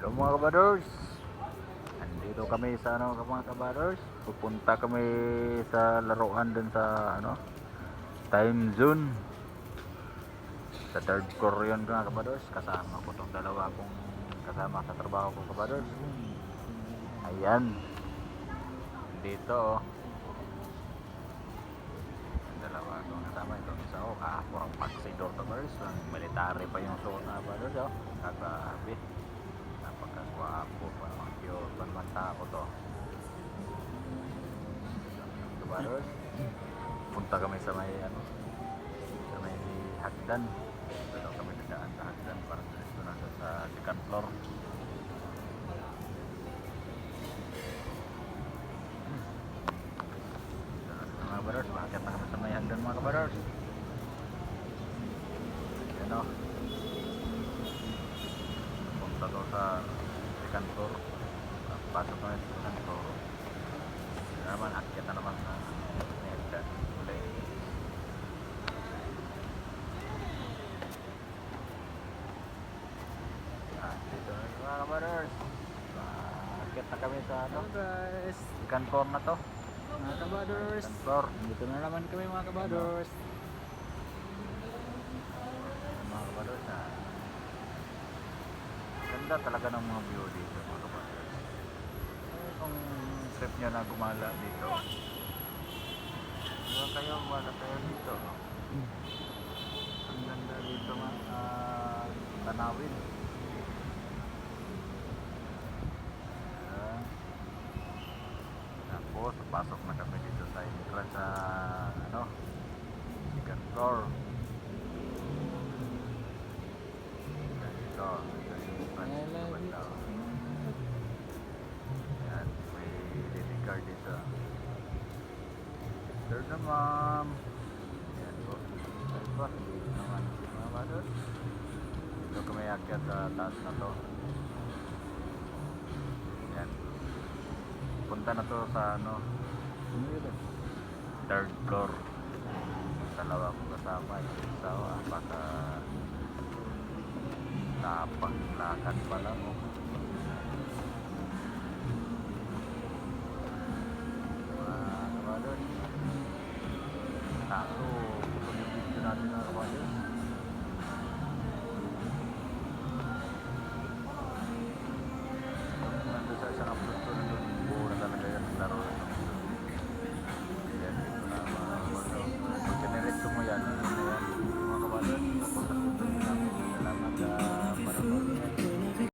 Hello mga kabadors. Andito kami sa ano mga kabadors. Pupunta kami sa laruan dun sa ano Time zone. Sa third floor yun mga kabadors. Kasama ko tong dalawa kong kasama sa trabaho ko kabadors. Ayan. Dito oh. Ang dalawa kong kasama Itong isa oh Kahapurang paksidor kabadors. Ang military pa yung suot na kabadors oh. Kagabi pa naman pure pa naman tao to punta kami sa may ano sa may kami dadaan sa hagdan para dito na sa second floor. Mga kabaros makakit na kami sa may hagdan mga second floor pasok na sa second floor Yun na naman akit na naman sa Neda uli ah, dito na yung mga kabarers akit na kami sa ano guys, second floor na to mga kabadors. second floor Dito na naman kami mga kabadors. Ayan, mga kabarers ah. Ganda talaga ng mga view dito mga eh, kung trip nyo na gumala dito. Diba kayo gumala kayo dito? Ang ganda dito mga ah, tanawin. Ayan. tapos pasok na kami dito sa entrance sa ano second floor. Dito ito yung entrance I love banda. you. Ayan, may lady card dito. Sir na ma'am. Ayan po. Sir po, sa taas na to. Ayan. Punta na sa ano, third floor. Dalawa ko kasama. Yung isa ah, baka napaglakad pa lang. Oh.